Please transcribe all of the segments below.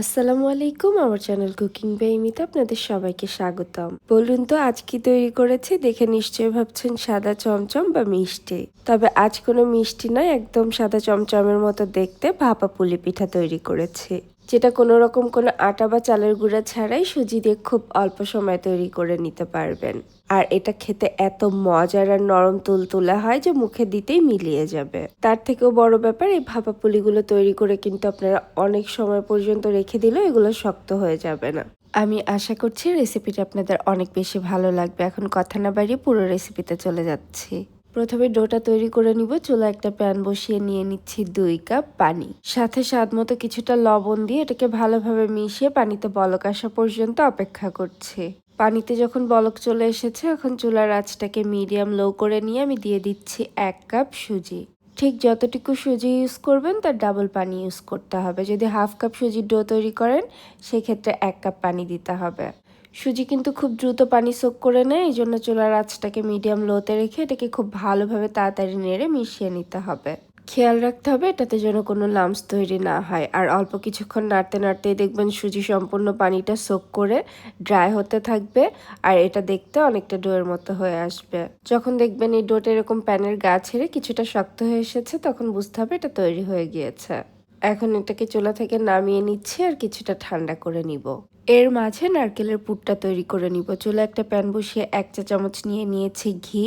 আসসালামু আলাইকুম, আমার চ্যানেল কুকিং বেইমিতে আপনাদের সবাইকে স্বাগতম। বলুন তো, আজ কি তৈরি করেছে? দেখে নিশ্চয়ই ভাবছেন সাদা চমচম বা মিষ্টি। তবে আজ কোনো মিষ্টি নয়, একদম সাদা চমচমের মতো দেখতে ভাপা পুলি পিঠা তৈরি করেছি। যেটা কোনো রকম কোনো আটা বা চালের গুঁড়া ছাড়াই সুজি দিয়ে খুব অল্প সময় তৈরি করে নিতে পারবেন। আর এটা খেতে এত মজার আর নরম তুলতুলা হয় যে মুখে দিতেই মিলিয়ে যাবে। তার থেকেও বড় ব্যাপার, এই ভাপা পুলিগুলো তৈরি করে কিন্তু আপনারা অনেক সময় পর্যন্ত রেখে দিলেও এগুলো শক্ত হয়ে যাবে না। আমি আশা করছি রেসিপিটা আপনাদের অনেক বেশি ভালো লাগবে। এখন কথা না বাড়িয়ে পুরো রেসিপিতে চলে যাচ্ছি। প্রথমে ডোটা তৈরি করে নিব চুলা একটা প্যান বসিয়ে নিয়ে নিচ্ছি দুই কাপ পানি। সাথে স্বাদ মতো কিছুটা লবণ দিয়ে এটাকে ভালোভাবে মিশিয়ে পানিতে বলক আসা পর্যন্ত অপেক্ষা করছি। পানিতে যখন বলক চলে এসেছে, এখন চুলার আঁচটাকে মিডিয়াম লো করে নিয়ে আমি দিয়ে দিচ্ছি এক কাপ সুজি। ঠিক যতটুকু সুজি ইউজ করবেন, তার ডাবল পানি ইউজ করতে হবে। যদি হাফ কাপ সুজির ডো তৈরি করেন, সেক্ষেত্রে এক কাপ পানি দিতে হবে। সুজি কিন্তু খুব দ্রুত পানি সোক করে নেয় এই জন্য চুলার আঁচটাকে মিডিয়াম লোতে রেখে এটাকে খুব ভালোভাবে তাড়াতাড়ি নেড়ে মিশিয়ে নিতে হবে। খেয়াল রাখতে হবে এটাতে যেন কোনো লামস তৈরি না হয়। আর অল্প কিছুক্ষণ নাড়তে নাড়তে দেখবেন সুজি সম্পূর্ণ পানিটা সোক করে ড্রাই হতে থাকবে, আর এটা দেখতে অনেকটা ডোয়ের মতো হয়ে আসবে। যখন দেখবেন এই ডোটা এরকম প্যানের গা ছেড়ে কিছুটা শক্ত হয়ে এসেছে, তখন বুঝতে হবে এটা তৈরি হয়ে গিয়েছে। এখন এটাকে চুলা থেকে নামিয়ে নিচ্ছি আর কিছুটা ঠান্ডা করে নিব। এর মাঝে নারকেলের পুরটা তৈরি করে নিব। চুলা একটা প্যান বসিয়ে এক চা চামচ নিয়ে নিয়েছি ঘি,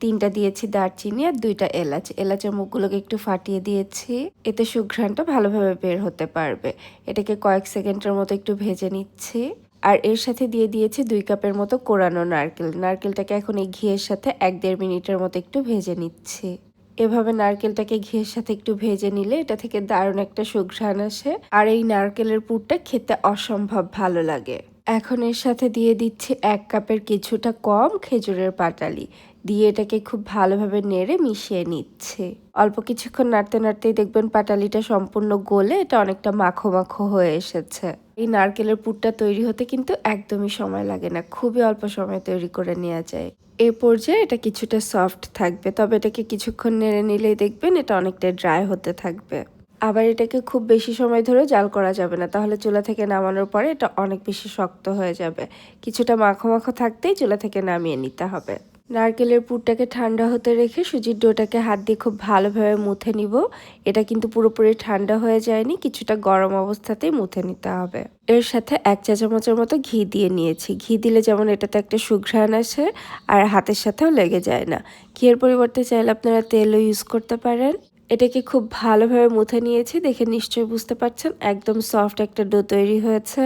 তিনটা দিয়েছি দারচিনি আর দুইটা এলাচ। এলাচের মুখগুলোকে একটু ফাটিয়ে দিয়েছি। এতে সুঘ্রাণটা ভালোভাবে বের হতে পারবে। এটাকে কয়েক সেকেন্ডের মতো একটু ভেজে নিচ্ছি। আর এর সাথে দিয়ে দিয়েছি দুই কাপের মতো কোরানো নারকেল। নারকেলটাকে এখন এই ঘিয়ের সাথে এক দেড় মিনিটের মতো একটু ভেজে নিচ্ছি। এভাবে নারকেলটাকে ঘিয়ের সাথে একটু ভেজে নিলে এটা থেকে দারুণ একটা সুঘ্রাণ আসে। আর এই নারকেলের পুরটা খেতে অসম্ভব ভালো লাগে। এখন এর সাথে দিয়ে দিচ্ছি এক কাপের কিছুটা কম খেজুরের পাটালি। দিয়ে এটাকে খুব ভালোভাবে নেড়ে মিশিয়ে নিচ্ছে। অল্প কিছুক্ষণ নাড়তে নাড়তেই দেখবেন পাটালিটা সম্পূর্ণ গলে এটা অনেকটা মাখো মাখো হয়ে এসেছে। এই নারকেলের পুরটা তৈরি হতে কিন্তু একদমই সময় লাগে না, খুবই অল্প সময় তৈরি করে নেওয়া যায়। এ পর্যায়ে এটা কিছুটা সফট থাকবে, তবে এটাকে কিছুক্ষণ নেড়ে নিলেই দেখবেন এটা অনেকটা ড্রাই হতে থাকবে। আবার এটাকে খুব বেশি সময় ধরে জাল করা যাবে না। তাহলে চুলা থেকে নামানোর পরে এটা অনেক বেশি শক্ত হয়ে যাবে। কিছুটা মাখো মাখো থাকতেই চুলা থেকে নামিয়ে নিতে হবে। নারকেলের পুরটাকে ঠান্ডা হতে রেখে সুজির ডোটাকে হাত দিয়ে খুব ভালোভাবে মুথে নিব। এটা কিন্তু পুরোপুরি ঠান্ডা হয়ে যায়নি, কিছুটা গরম অবস্থাতেই মুথে নিতে হবে। এর সাথে এক চা চামচের মতো ঘি দিয়ে নিয়েছি। ঘি দিলে যেমন এটাতে একটা সুঘ্রাণ আসে, আর হাতের সাথেও লেগে যায় না। ঘিয়ের পরিবর্তে চাইলে আপনারা তেলও ইউজ করতে পারেন। এটাকে খুব ভালোভাবে মুথে নিয়েছি, দেখে নিশ্চয়ই বুঝতে পারছেন, একদম সফট একটা ডো তৈরি হয়েছে।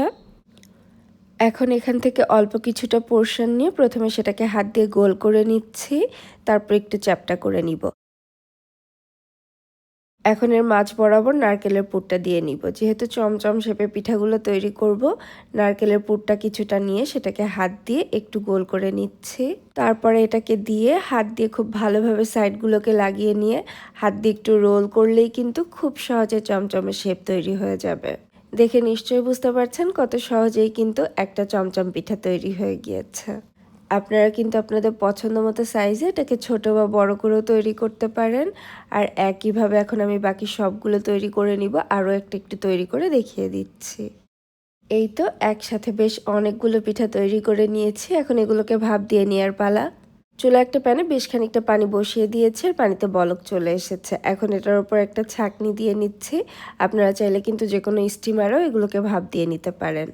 এখন এখান থেকে অল্প কিছুটা পোর্শন নিয়ে প্রথমে সেটাকে হাত দিয়ে গোল করে নিচ্ছি, তারপর একটু চ্যাপটা করে নিব। এখন এর মাছ বরাবর নারকেলের পুরটা দিয়ে নিব। যেহেতু চমচম শেপে পিঠাগুলো তৈরি করব, নারকেলের পুরটা কিছুটা নিয়ে সেটাকে হাত দিয়ে একটু গোল করে নিচ্ছি। তারপরে এটাকে দিয়ে হাত দিয়ে খুব ভালোভাবে সাইডগুলোকে লাগিয়ে নিয়ে হাত দিয়ে একটু রোল করলেই কিন্তু খুব সহজে চমচমে শেপ তৈরি হয়ে যাবে। দেখে নিশ্চয়ই বুঝতে পারছেন কত সহজেই কিন্তু একটা চমচম পিঠা তৈরি হয়ে গিয়েছে। আপনারা কিন্তু আপনাদের পছন্দ মতো সাইজে এটাকে ছোট বা বড় করেও তৈরি করতে পারেন। আর একইভাবে এখন আমি বাকি সবগুলো তৈরি করে নিব। আরও একটা একটু তৈরি করে দেখিয়ে দিচ্ছি। এই তো একসাথে বেশ অনেকগুলো পিঠা তৈরি করে নিয়েছি। এখন এগুলোকে ভাব দিয়ে নেওয়ার পালা। চুলা একটা প্যানে বেশ খানিকটা পানি বসিয়ে দিয়েছে আর পানিতে বলক চলে এসেছে। এখন এটার উপর একটা ছাকনি দিয়ে নিচ্ছি। আপনারা চাইলে কিন্তু যে কোনো স্টিমারও এগুলোকে ভাব দিয়ে নিতে পারেন।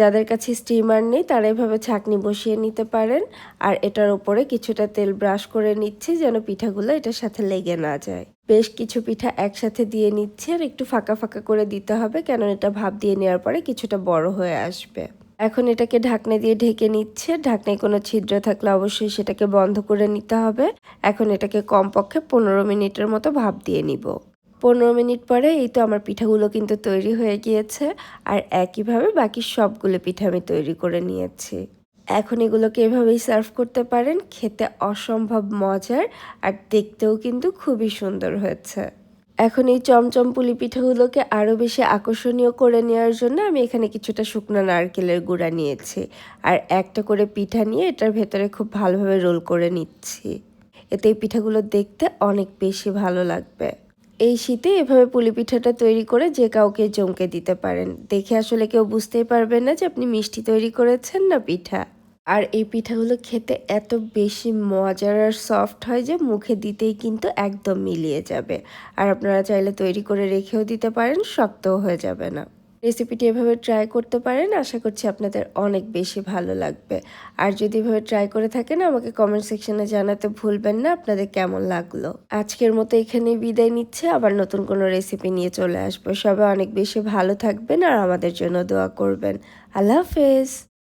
যাদের কাছে স্টিমার নেই, তারা এভাবে ছাঁকনি বসিয়ে নিতে পারেন। আর এটার উপরে কিছুটা তেল ব্রাশ করে নিচ্ছি যেন পিঠাগুলো এটার সাথে লেগে না যায়। বেশ কিছু পিঠা একসাথে দিয়ে নিচ্ছে আর একটু ফাঁকা ফাঁকা করে দিতে হবে কেন এটা ভাব দিয়ে নেওয়ার পরে কিছুটা বড় হয়ে আসবে। এখন এটাকে ঢাকনা দিয়ে ঢেকে নিচ্ছে। ঢাকনায় কোনো ছিদ্র থাকলে অবশ্যই সেটাকে বন্ধ করে নিতে হবে। এখন এটাকে কমপক্ষে পনেরো মিনিটের মতো ভাপ দিয়ে নিব। পনেরো মিনিট পরে এই তো আমার পিঠাগুলো কিন্তু তৈরি হয়ে গিয়েছে। আর একইভাবে বাকি সবগুলো পিঠা আমি তৈরি করে নিয়েছি। এখন এগুলোকে এভাবেই সার্ভ করতে পারেন। খেতে অসম্ভব মজার আর দেখতেও কিন্তু খুবই সুন্দর হয়েছে। এখন এই চমচম পুলি পিঠাগুলোকে আরও বেশি আকর্ষণীয় করে নেওয়ার জন্য আমি এখানে কিছুটা শুকনো নারকেলের গুঁড়া নিয়েছি। আর একটা করে পিঠা নিয়ে এটার ভেতরে খুব ভালোভাবে রোল করে নিচ্ছি। এতে এই পিঠাগুলো দেখতে অনেক বেশি ভালো লাগবে। এই শীতে এভাবে পুলি পিঠাটা তৈরি করে যে কাউকে জমকে দিতে পারেন। দেখে আসলে কেউ বুঝতেই পারবে না যে আপনি মিষ্টি তৈরি করেছেন না পিঠা। আর এই পিঠাগুলো খেতে এত বেশি মজার আর সফট হয় যে মুখে দিতেই কিন্তু একদম মিলিয়ে যাবে। আর আপনারা চাইলে তৈরি করে রেখেও দিতে পারেন, শক্তও হয়ে যাবে না। রেসিপিটি এভাবে ট্রাই করতে পারেন, আশা করছি আপনাদের অনেক বেশি ভালো লাগবে। আর যদি এভাবে ট্রাই করে থাকেন, আমাকে কমেন্ট সেকশনে জানাতে ভুলবেন না, আপনাদের কেমন লাগল? আজকের মতো এখানে বিদায় নিচ্ছে, আবার নতুন কোনো রেসিপি নিয়ে চলে আসব। সবাই অনেক বেশি ভালো থাকবেন আর আমাদের জন্য দোয়া করবেন। আল্লাহ হাফেজ।